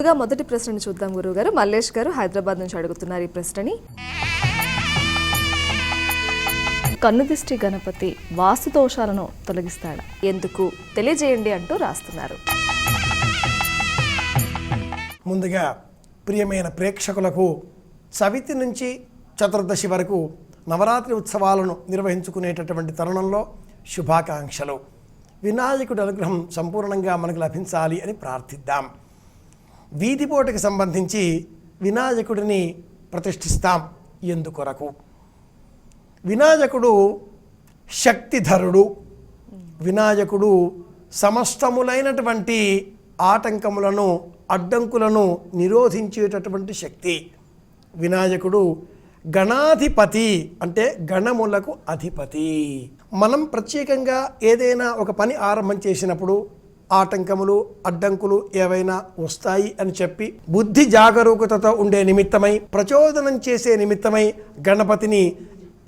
ముందుగా మొదటి ప్రశ్నని చూద్దాం గురువు గారు మల్లేష్ గారు హైదరాబాద్ నుంచి అడుగుతున్నారు ఈ ప్రశ్నని. కన్నుదిష్టి గణపతి వాస్తు దోషాలను తొలగిస్తాడా? ఎందుకు? తెలియజేయండి అంటూ రాస్తున్నారు. ముందుగా ప్రియమైన ప్రేక్షకులకు చవితి నుంచి చతుర్దశి వరకు నవరాత్రి ఉత్సవాలను నిర్వహించుకునేటటువంటి తరుణంలో శుభాకాంక్షలు. వినాయకుడి అనుగ్రహం సంపూర్ణంగా మనకు లభించాలి అని ప్రార్థిద్దాం. వీధిపోటుకి సంబంధించి వినాయకుడిని ప్రతిష్ఠిస్తాం ఎందుకొరకు? వినాయకుడు శక్తిధరుడు. వినాయకుడు సమస్తములైనటువంటి ఆటంకములను అడ్డంకులను నిరోధించేటటువంటి శక్తి. వినాయకుడు గణాధిపతి అంటే గణములకు అధిపతి. మనం ప్రత్యేకంగా ఏదైనా ఒక పని ఆరంభం చేసినప్పుడు ఆటంకములు అడ్డంకులు ఏవైనా వస్తాయి అని చెప్పి బుద్ధి జాగరూకతతో ఉండే నిమిత్తమై ప్రచోదనం చేసే నిమిత్తమై గణపతిని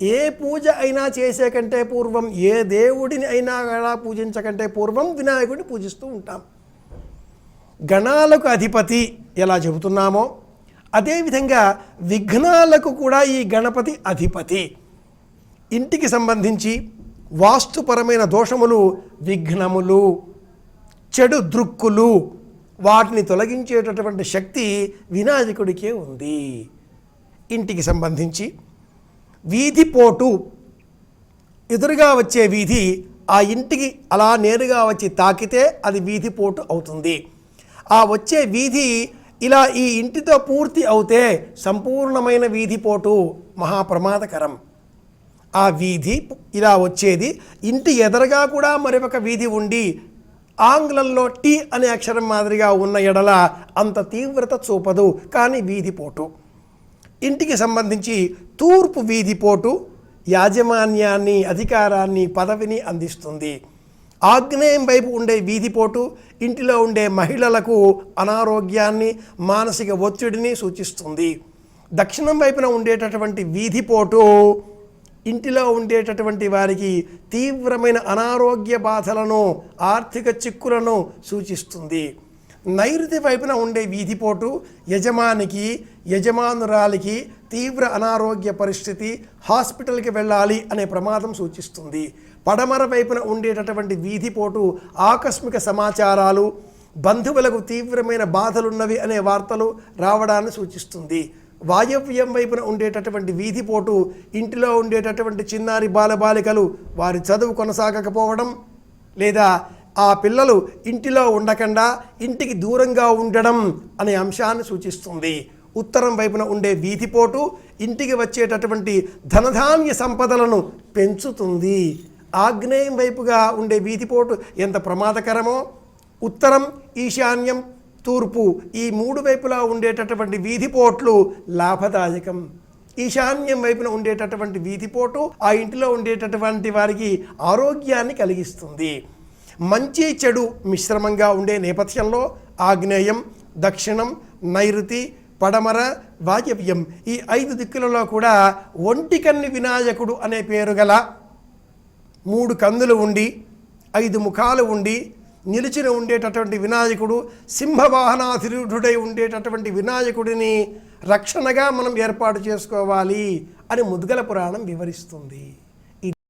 ఏ పూజ అయినా చేసే కంటే పూర్వం ఏ దేవుడిని అయినా కూడా పూజించకంటే పూర్వం వినాయకుడిని పూజిస్తూ ఉంటాం. గణాలకు అధిపతి ఎలా చెబుతున్నామో అదేవిధంగా విఘ్నాలకు కూడా ఈ గణపతి అధిపతి. ఇంటికి సంబంధించి వాస్తుపరమైన దోషములు విఘ్నములు చెడు దృక్కులు. వాటిని తొలగించేటటువంటి శక్తి వినాయకుడికే ఉంది. ఇంటికి సంబంధించి వీధిపోటు ఎదురుగా వచ్చే వీధి ఆ ఇంటికి అలా నేరుగా వచ్చి తాకితే అది వీధిపోటు అవుతుంది. ఆ వచ్చే వీధి ఇలా ఈ ఇంటితో పూర్తి అవుతే సంపూర్ణమైన వీధిపోటు మహాప్రమాదకరం. ఆ వీధి ఇలా వచ్చేది ఇంటి ఎదరగా కూడా మరొక వీధి ఉండి ఆంగ్లంలో టీ అనే అక్షరం మాదిరిగా ఉన్న ఎడల అంత తీవ్రత చూపదు కానీ వీధిపోటు ఇంటికి సంబంధించి తూర్పు వీధిపోటు యాజమాన్యాన్ని అధికారాన్ని పదవిని అందిస్తుంది. ఆగ్నేయం వైపు ఉండే వీధిపోటు ఇంటిలో ఉండే మహిళలకు అనారోగ్యాన్ని మానసిక ఒత్తిడిని సూచిస్తుంది. దక్షిణం వైపున ఉండేటటువంటి వీధిపోటు ఇంటిలో ఉండేటటువంటి వారికి తీవ్రమైన అనారోగ్య బాధలను ఆర్థిక చిక్కులను సూచిస్తుంది. నైరుతి వైపున ఉండే వీధిపోటు యజమానికి యజమానురాలికి తీవ్ర అనారోగ్య పరిస్థితి హాస్పిటల్కి వెళ్ళాలి అనే ప్రమాదం సూచిస్తుంది. పడమర వైపున ఉండేటటువంటి వీధిపోటు ఆకస్మిక సమాచారాలు బంధువులకు తీవ్రమైన బాధలున్నవి అనే వార్తలు రావడాన్ని సూచిస్తుంది. వాయవ్యం వైపున ఉండేటటువంటి వీధిపోటు ఇంటిలో ఉండేటటువంటి చిన్నారి బాలబాలికలు వారి చదువు కొనసాగకపోవడం లేదా ఆ పిల్లలు ఇంటిలో ఉండకుండా ఇంటికి దూరంగా ఉండడం అనే అంశాన్ని సూచిస్తుంది. ఉత్తరం వైపున ఉండే వీధిపోటు ఇంటికి వచ్చేటటువంటి ధనధాన్య సంపదలను పెంచుతుంది. ఆగ్నేయం వైపుగా ఉండే వీధిపోటు ఎంత ప్రమాదకరమో. ఉత్తరం ఈశాన్యం తూర్పు ఈ మూడు వైపులా ఉండేటటువంటి వీధిపోట్లు లాభదాయకం. ఈశాన్యం వైపున ఉండేటటువంటి వీధిపోటు ఆ ఇంటిలో ఉండేటటువంటి వారికి ఆరోగ్యాన్ని కలిగిస్తుంది. మంచి చెడు మిశ్రమంగా ఉండే నేపథ్యంలో ఆగ్నేయం దక్షిణం నైరుతి పడమర వాయవ్యం ఈ ఐదు దిక్కులలో కూడా ఒంటికన్ని వినాయకుడు అనే పేరు గల మూడు కందులు ఉండి ఐదు ముఖాలు ఉండి నిలిచిన ఉండేటటువంటి వినాయకుడు సింహవాహనాధిరుఢుడై ఉండేటటువంటి వినాయకుడిని రక్షణగా మనం ఏర్పాటు చేసుకోవాలి అని ముద్గల పురాణం వివరిస్తుంది.